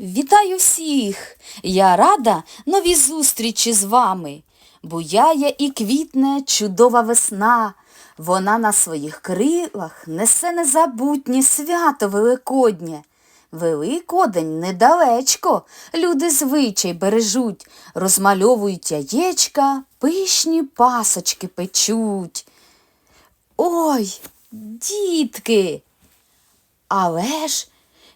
Вітаю всіх! Я рада новій зустрічі з вами. Буяє і квітне чудова весна. Вона на своїх крилах несе незабутнє свято Великоднє. Великодень недалечко, люди звичай бережуть, розмальовують яєчка, пишні пасочки печуть. Ой, дітки! Але ж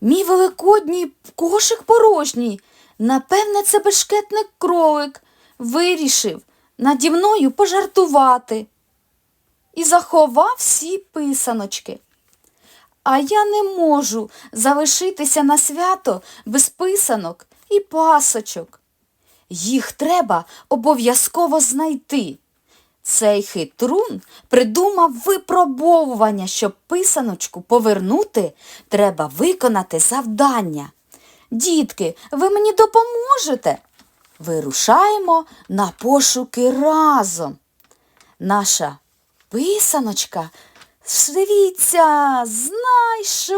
мій великодній кошик порожній. Напевне, це бешкетник кролик вирішив наді мною пожартувати і заховав всі писаночки. А я не можу залишитися на свято без писанок і пасочок. Їх треба обов'язково знайти. Цей хитрун придумав випробовування, щоб писаночку повернути, треба виконати завдання. Дітки, ви мені допоможете? Вирушаємо на пошуки разом. Наша писаночка, дивіться, знайшлася.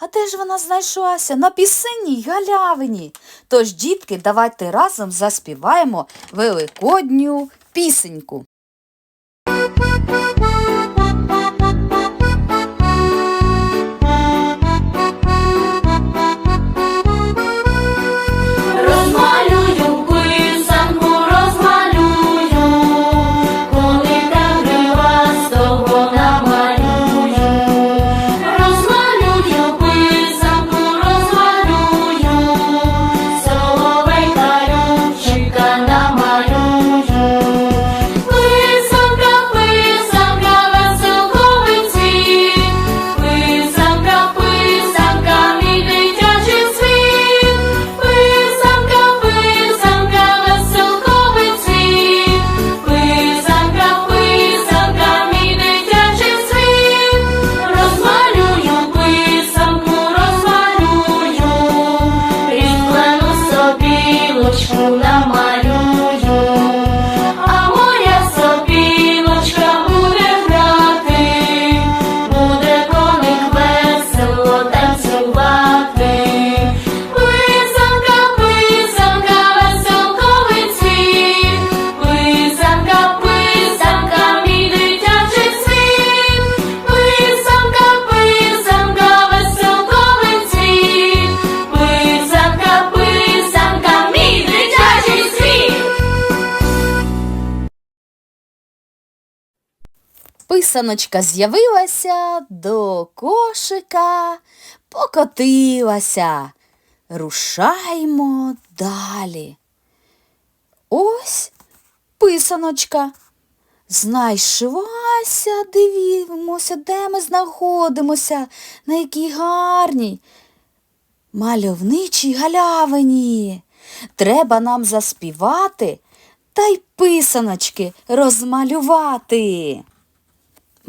А де ж вона знайшлася? На пісенній галявині. Тож, дітки, давайте разом заспіваємо великодню пісеньку. Писаночка з'явилася до кошика, покотилася. Рушаймо далі. Ось писаночка. Знайшлася, дивімося, де ми знаходимося, на якій гарній мальовничій галявині. Треба нам заспівати та й писаночки розмалювати.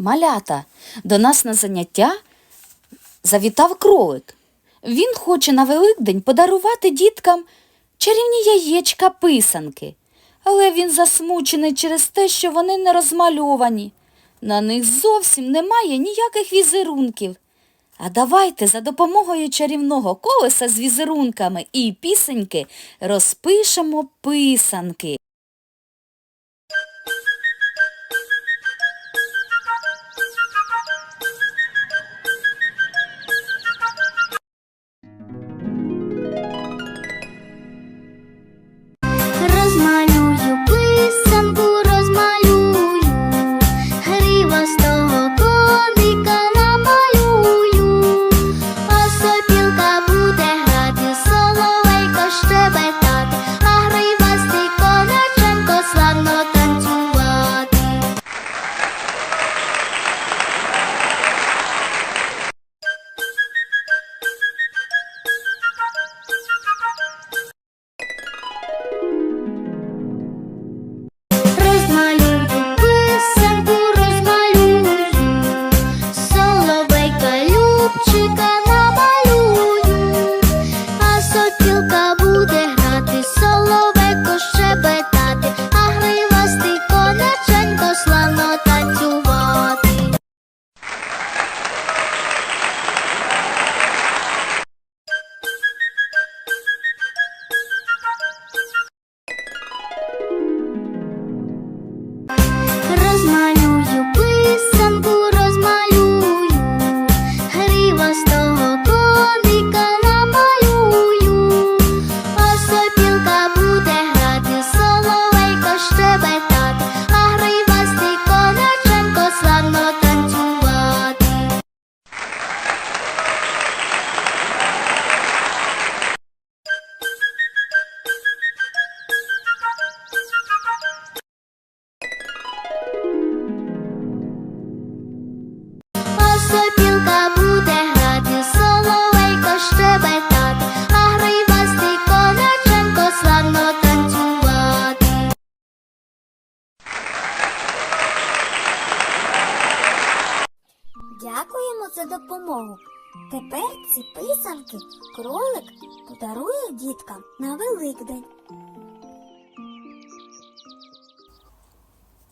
Малята, до нас на заняття завітав кролик. Він хоче на Великдень подарувати діткам чарівні яєчка писанки. Але він засмучений через те, що вони не розмальовані. На них зовсім немає ніяких візерунків. А давайте за допомогою чарівного колеса з візерунками і пісеньки розпишемо писанки.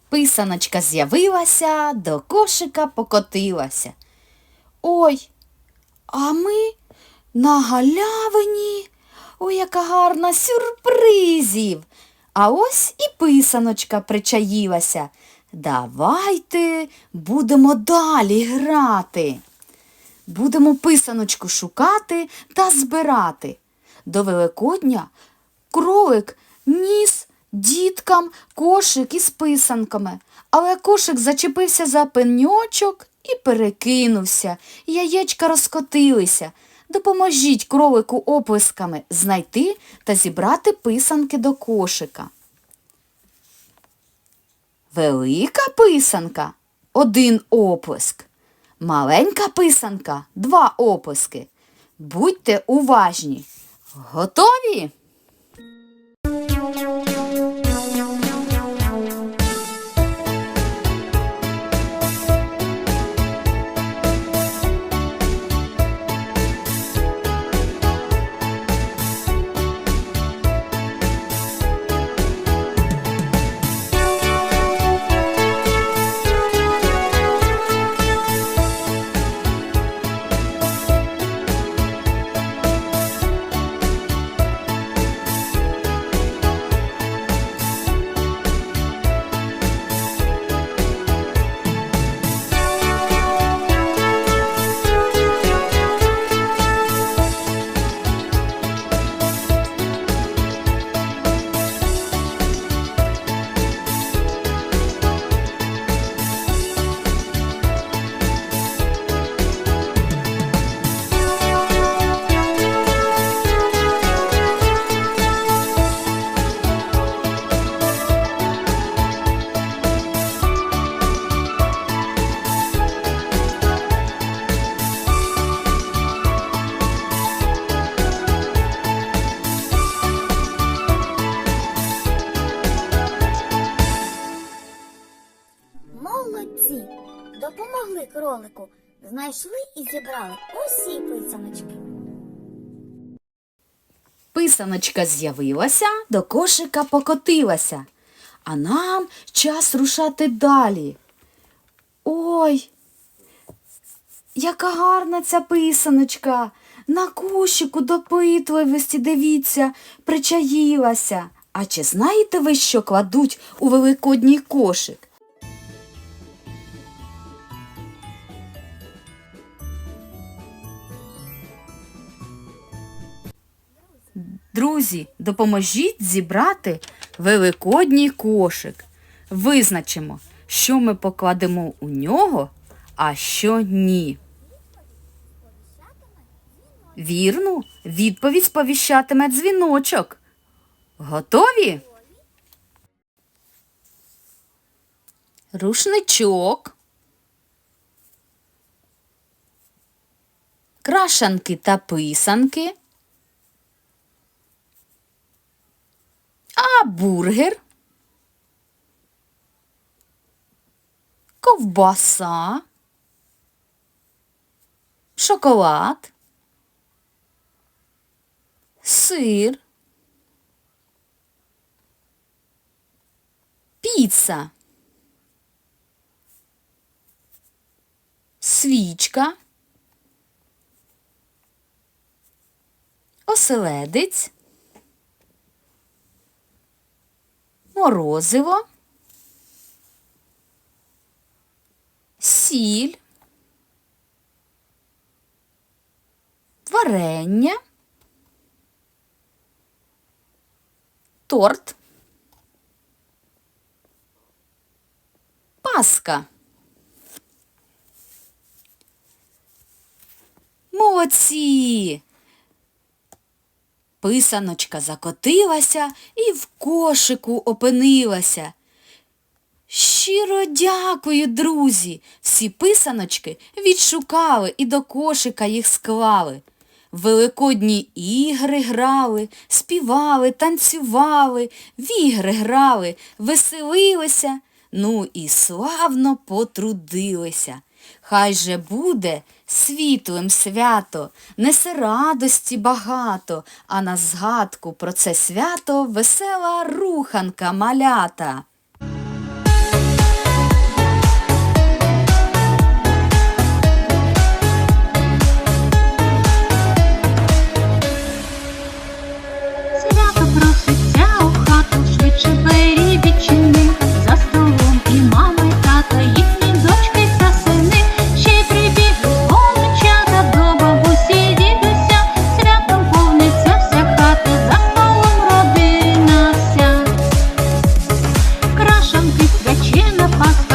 Писаночка з'явилася, до кошика покотилася. Ой, а ми на галявині. Ой, яка гарна сюрпризів. А ось і писаночка причаїлася. Давайте будемо далі грати. Будемо писаночку шукати та збирати. До Великодня кролик ніс діткам кошик із писанками, але кошик зачепився за пеньочок і перекинувся. Яєчка розкотилися. Допоможіть кролику оплесками знайти та зібрати писанки до кошика. Велика писанка один оплеск. Маленька писанка два оплески. Будьте уважні. Готові? Допомогли. Знайшли і зібрали усі писаночки. Писаночка з'явилася, до кошика покотилася. А нам час рушати далі. Ой, яка гарна ця писаночка. На кошику допитливості, дивіться, причаїлася. А чи знаєте ви, що кладуть у великодній кошик? Друзі, допоможіть зібрати великодній кошик. Визначимо, що ми покладемо у нього, а що ні. Вірну, відповідь сповіщатиме дзвіночок. Готові? Рушничок. Крашанки та писанки. А бургер, ковбаса, шоколад, сир, піца, свічка, оселедець. Морозиво, сіль, варення, торт, паска. Молодці! Писаночка закотилася і в кошику опинилася. Щиро дякую, друзі. Всі писаночки відшукали і до кошика їх склали. Великодні ігри грали, співали, танцювали, в ігри грали, веселилися, ну і славно потрудилися. Хай же буде світлим свято, несе радості багато, а на згадку про це свято весела руханка малята. Свячена паска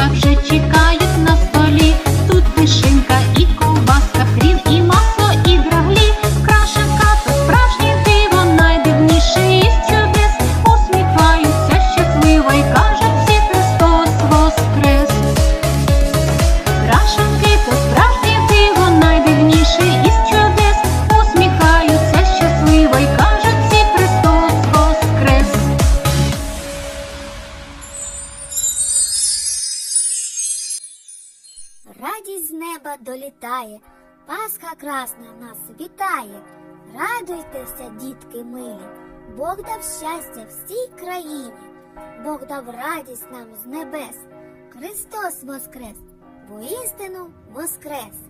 неба долітає, Пасха красна нас вітає. Радуйтеся, дітки милі, Бог дав щастя всій країні, Бог дав радість нам з небес. Христос воскрес, воістину воскрес.